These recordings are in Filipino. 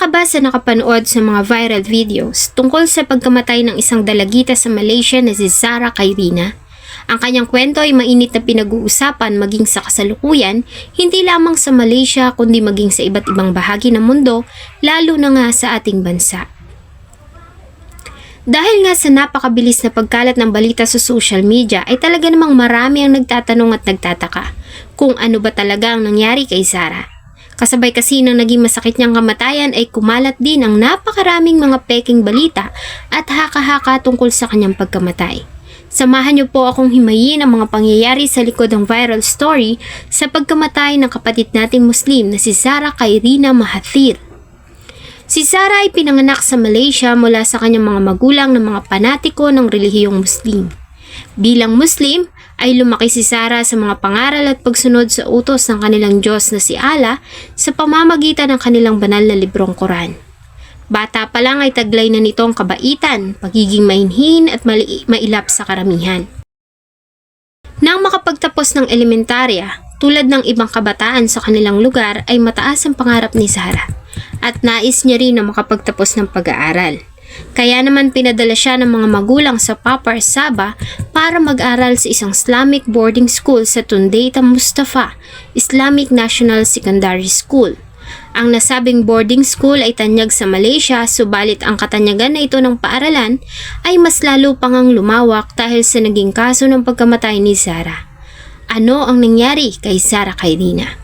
Ka ba sa nakapanood sa mga viral videos tungkol sa pagkamatay ng isang dalagita sa Malaysia na si Zara Kairina? Ang kanyang kwento ay mainit na pinag-uusapan maging sa kasalukuyan, hindi lamang sa Malaysia kundi maging sa iba't ibang bahagi ng mundo, lalo na nga sa ating bansa. Dahil nga sa napakabilis na pagkalat ng balita sa social media ay talaga namang marami ang nagtatanong at nagtataka kung ano ba talaga ang nangyari kay Zara. Kasabay kasi ng naging masakit niyang kamatayan ay kumalat din ang napakaraming mga peking balita at haka-haka tungkol sa kanyang pagkamatay. Samahan niyo po akong himayin ang mga pangyayari sa likod ng viral story sa pagkamatay ng kapatid nating Muslim na si Zara Kairina Mahathir. Si Zara ay pinanganak sa Malaysia mula sa kanyang mga magulang ng mga panatiko ng relihiyong Muslim. Bilang Muslim, ay lumaki si Sarah sa mga pangaral at pagsunod sa utos ng kanilang Diyos na si Allah sa pamamagitan ng kanilang banal na librong Quran. Bata pa lang ay taglay na nito ang kabaitan, pagiging mainhin at mali- mailap sa karamihan. Nang makapagtapos ng elementarya, tulad ng ibang kabataan sa kanilang lugar ay mataas ang pangarap ni Sarah at nais niya rin na makapagtapos ng pag-aaral. Kaya naman pinadala siya ng mga magulang sa Papar Saba para mag-aral sa isang Islamic boarding school sa Tundeita Mustafa Islamic National Secondary School. Ang nasabing boarding school ay tanyag sa Malaysia subalit ang katanyagan na ito ng paaralan ay mas lalo pang ang lumawak dahil sa naging kaso ng pagkamatay ni Sarah. Ano ang nangyari kay Sarah Kairina?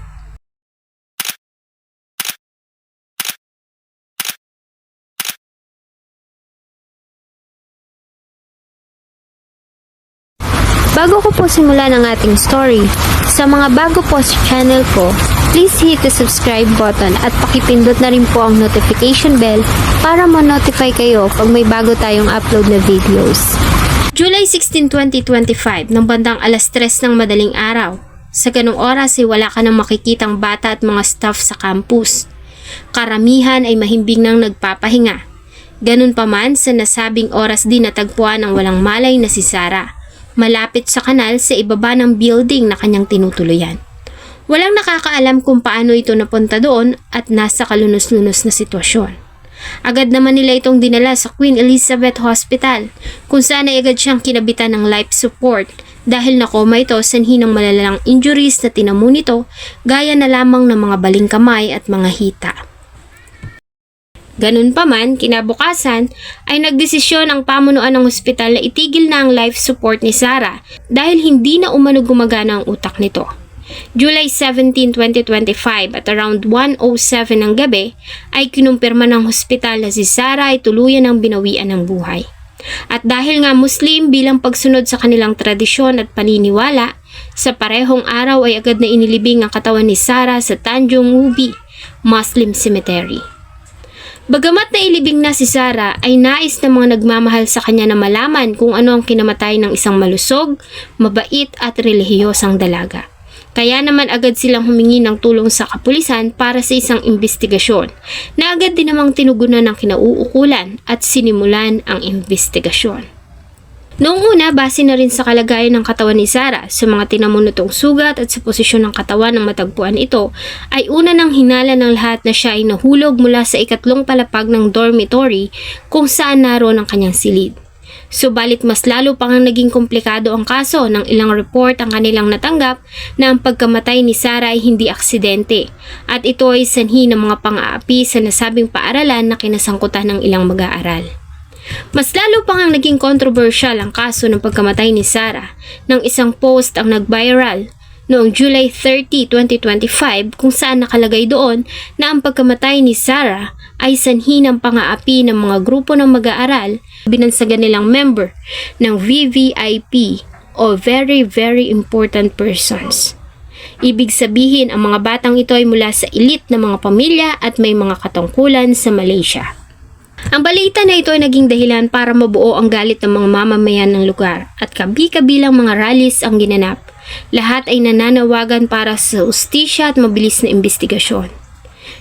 Bago ko po simulan ang ating story, sa mga bago po sa channel ko, please hit the subscribe button at pakipindot na rin po ang notification bell para ma-notify kayo pag may bago tayong upload na videos. July 16, 2025, ng bandang alas 3 ng madaling araw. Sa ganong oras ay wala ka nang makikitang bata at mga staff sa campus. Karamihan ay mahimbing nang nagpapahinga. Ganun pa man sa nasabing oras din natagpuan ang walang malay na si Sarah malapit sa kanal sa ibaba ng building na kanyang tinutuluyan. Walang nakakaalam kung paano ito napunta doon at nasa kalunos-lunos na sitwasyon. Agad naman nila itong dinala sa Queen Elizabeth Hospital kung saan ay agad siyang kinabitan ng life support dahil nakoma ito sanhi ng malalalang injuries na tinamo nito gaya na lamang ng mga baling kamay at mga hita. Ganun pa man, kinabukasan ay nagdesisyon ang pamunuan ng ospital na itigil na ang life support ni Sarah dahil hindi na umano gumagana ang utak nito. July 17, 2025 at around 1.07 ng gabi ay kinumpirma ng hospital na si Sarah ay tuluyan ng binawian ng buhay. At dahil nga Muslim bilang pagsunod sa kanilang tradisyon at paniniwala, sa parehong araw ay agad na inilibing ang katawan ni Sarah sa Tanjung Ubi Muslim Cemetery. Bagamat nailibing na si Sarah ay nais ng mga nagmamahal sa kanya na malaman kung ano ang kinamatay ng isang malusog, mabait at relihiyosang dalaga. Kaya naman agad silang humingi ng tulong sa kapulisan para sa isang investigasyon na agad din namang tinugunan ng kinauukulan at sinimulan ang investigasyon. Noong una, base na rin sa kalagayan ng katawan ni Sarah sa mga tinamunutong sugat at sa posisyon ng katawan ng matagpuan ito, ay una nang hinala ng lahat na siya ay nahulog mula sa ikatlong palapag ng dormitory kung saan naroon ang kanyang silid. Subalit mas lalo pang ang naging komplikado ang kaso ng ilang report ang kanilang natanggap na ang pagkamatay ni Sarah ay hindi aksidente at ito ay sanhi ng mga pang-aapi sa nasabing paaralan na kinasangkutan ng ilang mag-aaral. Mas lalo pang ang naging controversial ang kaso ng pagkamatay ni Sarah nang isang post ang nag-viral noong July 30, 2025 kung saan nakalagay doon na ang pagkamatay ni Sarah ay sanhi ng pang-aapi ng mga grupo ng mag-aaral binansagan nilang member ng VVIP o Very Very Important Persons. Ibig sabihin ang mga batang ito ay mula sa elite na mga pamilya at may mga katungkulan sa Malaysia. Ang balita na ito ay naging dahilan para mabuo ang galit ng mga mamamayan ng lugar at kabi-kabilang mga rallies ang ginanap. Lahat ay nananawagan para sa ustisya at mabilis na investigasyon.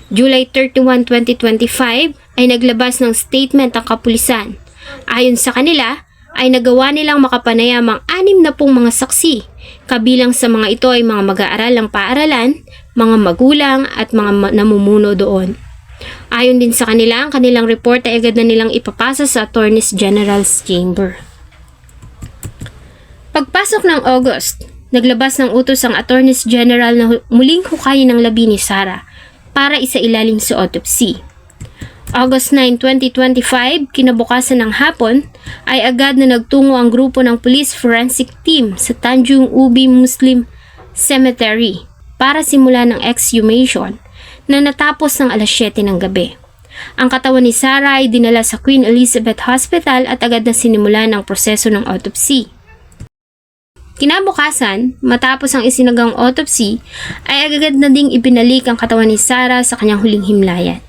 July 31, 2025 ay naglabas ng statement ang kapulisan. Ayon sa kanila, ay nagawa nilang makapanayam ang anim na pong mga saksi. Kabilang sa mga ito ay mga mag-aaral ng paaralan, mga magulang at mga namumuno doon. Ayon din sa kanila, ang kanilang report ay agad na nilang ipapasa sa Attorneys General's Chamber. Pagpasok ng August, naglabas ng utos ang Attorneys General na muling hukayin ang labi ni Sarah para isailalim sa autopsy. August 9, 2025, kinabukasan ng hapon, ay agad na nagtungo ang grupo ng Police Forensic Team sa Tanjung Ubi Muslim Cemetery para simulan ng exhumation na natapos ng alas 7 ng gabi. Ang katawan ni Sarah ay dinala sa Queen Elizabeth Hospital at agad na sinimulan ng proseso ng autopsy. Kinabukasan, matapos ang isinagang autopsy, ay agad na ding ibinalik ang katawan ni Sarah sa kanyang huling himlayan.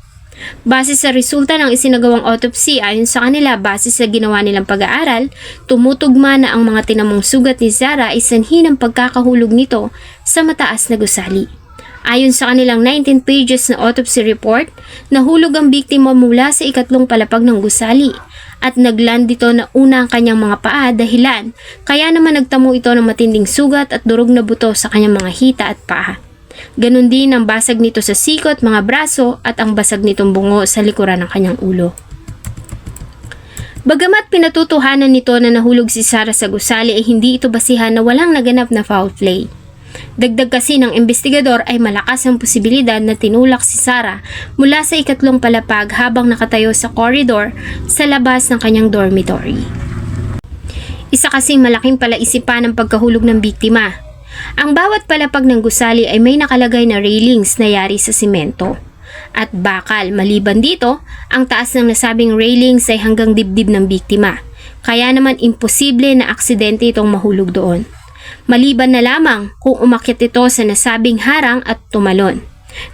Base sa resulta ng isinagawang autopsy ayon sa kanila base sa ginawa nilang pag-aaral, tumutugma na ang mga tinamong sugat ni Sarah ay sanhi ng pagkakahulog nito sa mataas na gusali. Ayon sa kanilang 19 pages na autopsy report, nahulog ang biktima mula sa ikatlong palapag ng gusali at nagland dito na una ang kanyang mga paa dahilan kaya naman nagtamo ito ng matinding sugat at durog na buto sa kanyang mga hita at paa. Ganon din ang basag nito sa sikot, mga braso at ang basag nitong bungo sa likuran ng kanyang ulo. Bagamat pinatutuhanan nito na nahulog si Sarah sa gusali ay hindi ito basihan na walang naganap na foul play. Dagdag kasi ng investigador ay malakas ang posibilidad na tinulak si Sarah mula sa ikatlong palapag habang nakatayo sa corridor sa labas ng kanyang dormitory. Isa kasing malaking palaisipan ng pagkahulog ng biktima. Ang bawat palapag ng gusali ay may nakalagay na railings na yari sa simento. At bakal, maliban dito, ang taas ng nasabing railings ay hanggang dibdib ng biktima. Kaya naman imposible na aksidente itong mahulog doon. Maliban na lamang kung umakyat ito sa nasabing harang at tumalon.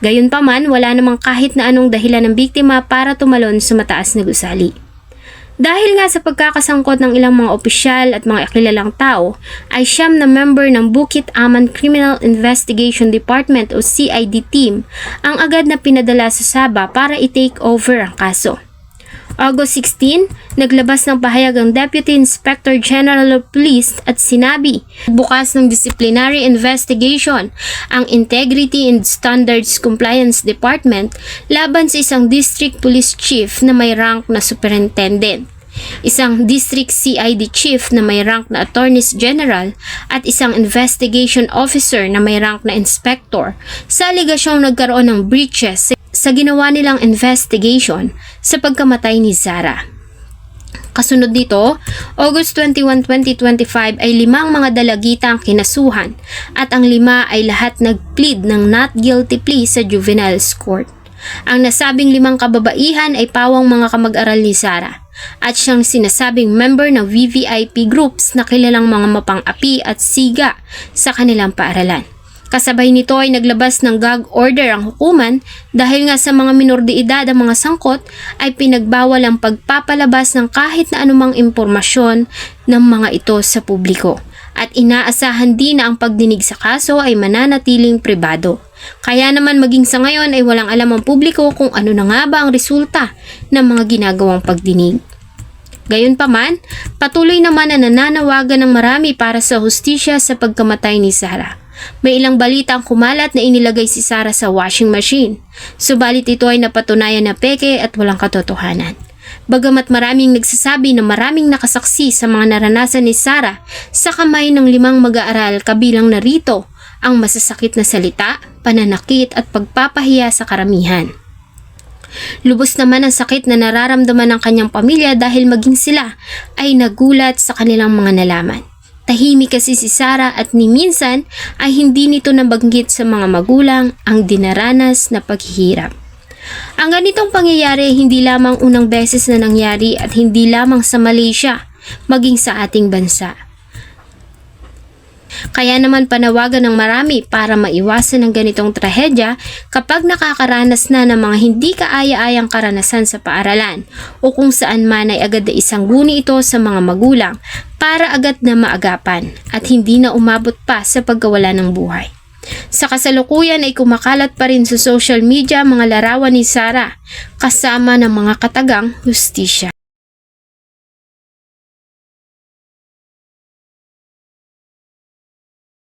Gayunpaman, wala namang kahit na anong dahilan ng biktima para tumalon sa mataas na gusali. Dahil nga sa pagkakasangkot ng ilang mga opisyal at mga kilalang tao, ay siyam na member ng Bukit Aman Criminal Investigation Department o CID team ang agad na pinadala sa Saba para i-take over ang kaso. August 16, naglabas ng pahayag ang Deputy Inspector General of Police at sinabi, bukas ng disciplinary investigation ang Integrity and Standards Compliance Department laban sa isang District Police Chief na may rank na Superintendent isang District CID Chief na may rank na Attorneys General at isang Investigation Officer na may rank na Inspector sa aligasyong nagkaroon ng breaches sa ginawa nilang investigation sa pagkamatay ni Zara. Kasunod nito, August 21, 2025 ay limang mga dalagita ang kinasuhan at ang lima ay lahat nag-plead ng not guilty plea sa juveniles court. Ang nasabing limang kababaihan ay pawang mga kamag-aral ni Sarah at siyang sinasabing member ng VVIP groups na kilalang mga mapang-api at siga sa kanilang paaralan. Kasabay nito ay naglabas ng gag order ang hukuman dahil nga sa mga minor de edad ang mga sangkot ay pinagbawal ang pagpapalabas ng kahit na anumang impormasyon ng mga ito sa publiko. At inaasahan din na ang pagdinig sa kaso ay mananatiling pribado. Kaya naman maging sa ngayon ay walang alam ang publiko kung ano na nga ba ang resulta ng mga ginagawang pagdinig. Gayunpaman, patuloy naman na nananawagan ng marami para sa hustisya sa pagkamatay ni Sarah. May ilang balita ang kumalat na inilagay si Sarah sa washing machine. Subalit ito ay napatunayan na peke at walang katotohanan. Bagamat maraming nagsasabi na maraming nakasaksi sa mga naranasan ni Sarah sa kamay ng limang mag-aaral kabilang narito ang masasakit na salita, pananakit at pagpapahiya sa karamihan. Lubos naman ang sakit na nararamdaman ng kanyang pamilya dahil maging sila ay nagulat sa kanilang mga nalaman. Tahimik kasi si Sarah at ni minsan ay hindi nito nabanggit sa mga magulang ang dinaranas na paghihirap. Ang ganitong pangyayari ay hindi lamang unang beses na nangyari at hindi lamang sa Malaysia, maging sa ating bansa. Kaya naman panawagan ng marami para maiwasan ang ganitong trahedya kapag nakakaranas na ng mga hindi kaaya-ayang karanasan sa paaralan o kung saan man ay agad na isang guni ito sa mga magulang para agad na maagapan at hindi na umabot pa sa pagkawala ng buhay. Sa kasalukuyan ay kumakalat pa rin sa social media mga larawan ni Sarah kasama ng mga katagang hustisya.